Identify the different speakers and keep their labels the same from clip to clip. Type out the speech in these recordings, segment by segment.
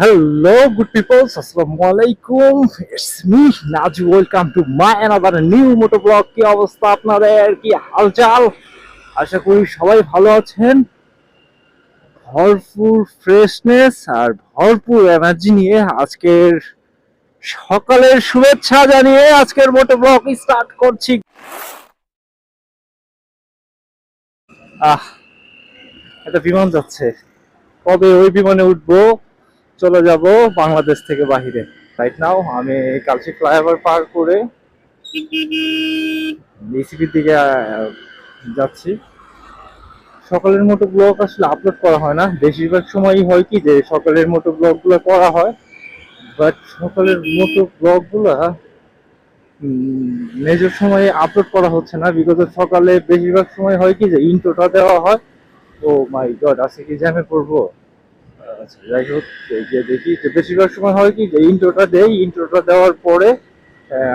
Speaker 1: Hello, good people. Assalamu alaikum. It's me, Naju. Welcome to my another new moto vlog. কি অবস্থা আপনাদের কি হালচাল আশা করি সবাই ভালো আছেন ভরপুর ফ্রেশনেস আর ভরপুর এনার্জি নিয়ে আজকের সকালের শুভেচ্ছা জানিয়ে আজকের মোটো ব্লগ স্টার্ট করছি আহ একটা বিমান যাচ্ছে কবে ওই বিমানে উঠবো চলে যাব বাংলাদেশ থেকে বাহিরে। রাইট নাও আমি কালচি ফ্লাইওভার পার করে বিসিপির দিকে যাচ্ছি। সকালের মতো ব্লগ আসলে আপলোড করা হয় না। বেশিরভাগ সময়ই হয় কি যে সকালের মতো ব্লগগুলো করা হয়। বাট সকালের মতো ব্লগগুলো মেজর সময়ে আপলোড করা হচ্ছে না। বিগত সকালে বেশিরভাগ সময় হয় কি যে ইন্ট্রোটা দেওয়া হয়। ও মাই গড আজকে কি জ্যামে পড়ব? আচ্ছা যাই হোক, এই যে দেখি যে বেশিরভাগ সময় হয় কি, যে ইন্ট্রোটা দেই ইন্ট্রোটা দেওয়ার পরে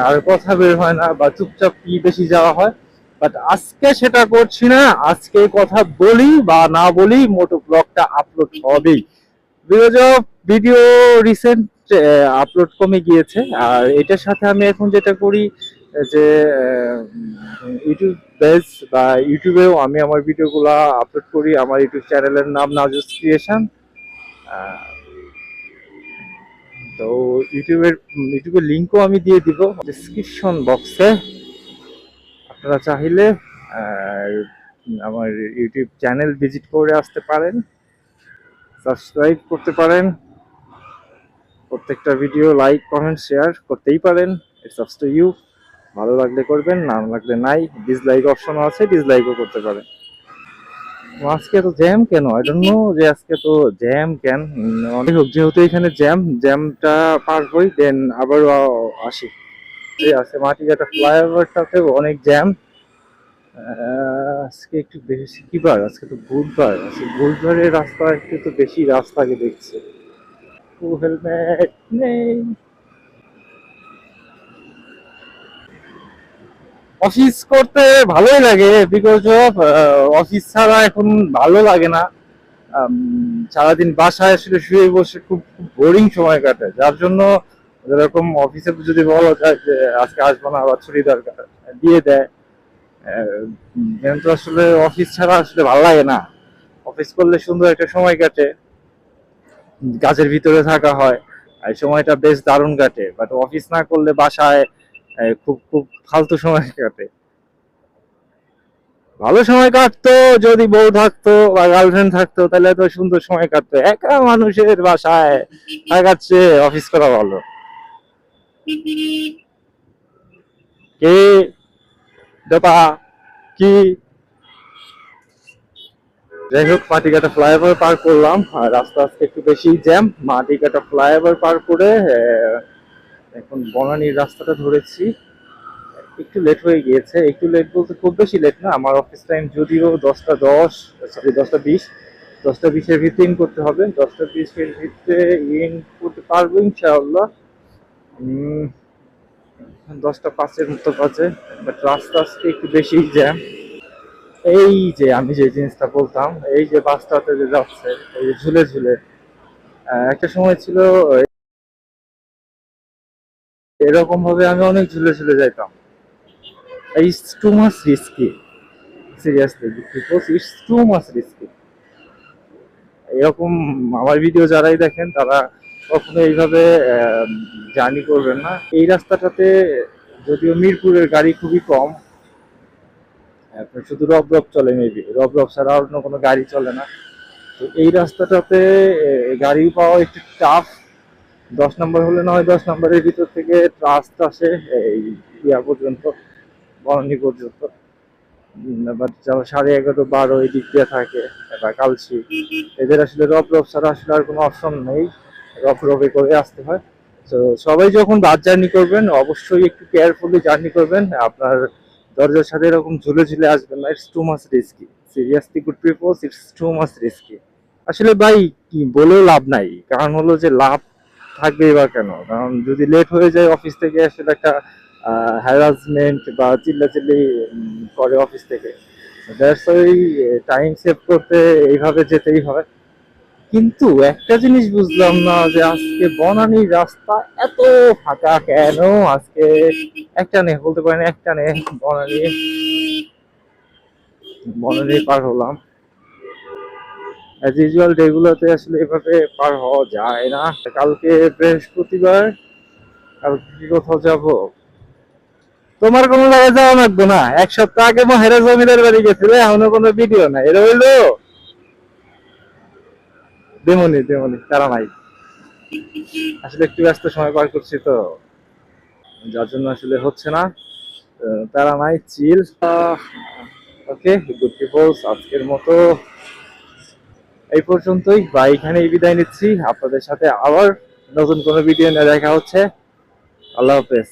Speaker 1: আর কথা বের হয় না বা চুপচাপ কি বেশি যাওয়া হয়। বাট আজকে সেটা করছি না, আজকে কথা বলি বা না বলি, মোটো ব্লগটা আপলোড হবেই। Because of video recent upload কমে গিয়েছে, আর এটার সাথে আমি এখন যেটা করি, যে ইউটিউব বেস বা ইউটিউবেও আমি আমার ভিডিওগুলো আপলোড করি, আমার ইউটিউব চ্যানেলের নাম নাজুস ক্রিয়েশন তো ইউটিউবের ইউটিউবের লিঙ্কও আমি দিয়ে দিব ডিসক্রিপশন বক্সে আপনারা চাইলে আমার ইউটিউব চ্যানেল ভিজিট করে আসতে পারেন সাবস্ক্রাইব করতে পারেন, প্রত্যেকটা ভিডিও লাইক কমেন্ট শেয়ার করতেই পারেন। ইটস আপ টু ইউ ভালো লাগলে করবেন, না লাগলে নাই। ডিসলাইক অপশনও আছে ডিসলাইকও করতে পারেন। আজকে তো জ্যাম কেন? আই ডোন্ট নো যে আজকে তো জ্যাম কেন? অনেক হোক যেহেতু এখানে জ্যাম জ্যামটা পার হই দেন আবারও আ- আসি। এই আছে মাটিঘাটা ফ্লাইওভারটাতেও অনেক জ্যাম আজকে একটু বেশি কি বার আজকে তো বুধবার। আজকে বুধবারের রাস্তা একটু তো বেশি রাস্তাকে দেখছে। হেলমেট নেই। অফিস করতে ভালোই লাগে বিকজ অফ অফিস ছাড়া এখন ভালো লাগে না। সারাদিন বাসায় আসলে শুয়ে বসে খুব বোরিং সময় কাটে যার জন্য যেরকম অফিসে যদি বলা যায় যে আজকে আসব না বা ছুটি দরকার, দিয়ে দেয়। কিন্তু আসলে অফিস ছাড়া আসলে ভালো লাগে না। অফিস করলে সুন্দর একটা সময় কাটে। কাজের ভিতরে থাকা হয়। এই সময়টা বেশ দারুণ কাটে। বাট অফিস না করলে বাসায় খুব খুব ফালতু সময় কাটে। ভালো সময় কাটতো, যদি বউ থাকতো বা গার্লফ্রেন্ড থাকতো, তাহলে তো সুন্দর সময় কাটতো। একা মানুষের বাসায় থাকাচ্ছে অফিস করা ভালো। কে, দাদা, কি? যাই হোক, মাটিকাটা ফ্লাইওভার পার করলাম। আর রাস্তা আজকে একটু বেশি জ্যাম মাটিকাটা ফ্লাইওভার পার করে এখন বনানির রাস্তাটা ধরেছি। একটু লেট হয়ে গিয়েছে। একটু লেট বলতে খুব বেশি লেট না। আমার অফিস টাইম যদিও দশটা দশ সরি দশটা বিশ। দশটা বিশের ভিতরে ইন করতে হবে। দশটা বিশের ভিতরে ইন করতে পারব ইনশাআল্লাহ। দশটা পাঁচের মতো বাজে বাট রাস্তা আজকে একটু বেশি জ্যাম এই যে আমি যে জিনিসটা বলতাম, এই যে বাসটাতে যে যাচ্ছে, এই যে ঝুলে ঝুলে। একটা সময় ছিল এরকম ভাবে আমি অনেক ঝুলে ঝুলে যাইতাম। It's too risky seriously it's too risky এরকম আমার ভিডিও যারাই দেখেন, তারা কখনো এইভাবে জার্নি করবেন না। এই রাস্তাটাতে যদিও মিরপুরের গাড়ি খুবই কম শুধু রব রব চলে মেবি রব রব ছাড়া অন্য কোনো গাড়ি চলে না। তো এই রাস্তাটাতে গাড়ি পাওয়া একটু টাফ দশ নম্বর হলে না হয় দশ নম্বরের ভিতর থেকে রাস্তা আসে এই ইয়া পর্যন্ত, বনানী পর্যন্ত। সাড়ে এগারো, বারো এই দিক দিয়ে থাকে বা কালচি এদের আসলে রব রব ছাড়া আসলে আর কোনো অপশন নেই, রব, রবে করে আসতে হয়। তো সবাই যখন বাস জার্নি করবেন, অবশ্যই একটু কেয়ারফুলি জার্নি করবেন। আপনার দরজার সাথে এরকম ঝুলে ঝুলে আসবেন না it's too much risky seriously good peoples it's too much risky আসলে ভাই, কি বলেও লাভ নাই। কারণ হলো যে লাভ থাকবেই বা কেন? কারণ যদি লেট হয়ে যায় অফিস থেকে আসলে একটা হ্যারাসমেন্ট বা চিল্লাচিল্লি করে অফিস থেকে। ওই টাইম সেভ করতে এইভাবে যেতেই হয়। কিন্তু একটা জিনিস বুঝলাম না যে আজকে বনানীর রাস্তা এত ফাঁকা কেন? আজকে একটা নেই বলতে পারেন একটা নেই বনানি। বনানী পার হলাম। অ্যাজ ইউজুয়াল ডেগুলোতে আসলে এভাবে পার হওয়া যায় না। কালকে বৃহস্পতিবার, কালকে কি কোথাও যাব? তোমার কোনো জায়গায় যাওয়া লাগবে না? এক সপ্তাহ আগে মহেরা জমিদার বাড়ি গেছিলে, এখনও কোনো ভিডিও নাই। দেমনি দেমনি, তারা নাই। আসলে একটু ব্যস্ত সময় পার করছি তো। যার জন্য আসলে হচ্ছে না। তারা নাই, চিল। ওকে গুড পিপলস আজকের মতো এই পর্যন্তই। বা এখানেই বিদায় নিচ্ছি। আপনাদের সাথে আবার নতুন কোনো ভিডিও নিয়ে দেখা হচ্ছে। আল্লাহ হাফেজ।